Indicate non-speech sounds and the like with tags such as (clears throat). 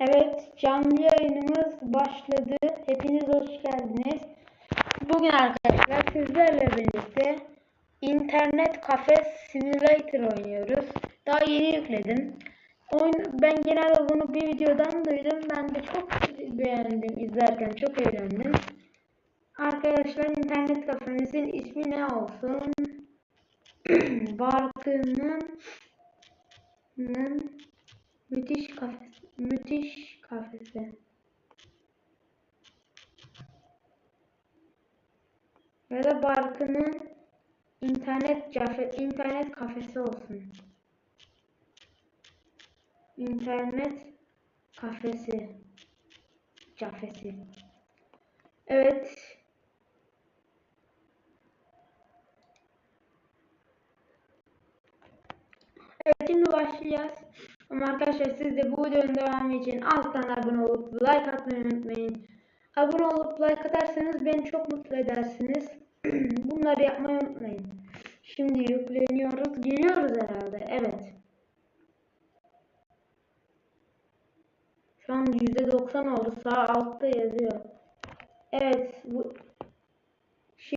Evet, canlı yayınımız başladı. Hepiniz hoş geldiniz. Bugün arkadaşlar sizlerle birlikte internet kafe simulator oynuyoruz. Daha yeni yükledim. Oyun, ben genelde bunu bir videodan duydum. Ben de çok beğendim izlerken çok eğlendim. Arkadaşlar internet kafemizin ismi ne olsun? (clears throat) Barkı'nın müthiş kafesi. Müthiş kafesi. Ya da Barkı'nın internet cafe, internet kafesi olsun. İnternet kafesi. Cafesi. Evet. Evet şimdi başlayacağız. Ama arkadaşlar siz de bu videonun devamı için alttan abone olup like atmayı unutmayın. Abone olup like atarsanız beni çok mutlu edersiniz. (clears throat) Bunları yapmayı unutmayın. Şimdi yükleniyoruz. Geliyoruz herhalde. Evet. Şu an %90 oldu. Sağ altta yazıyor. Evet. Bu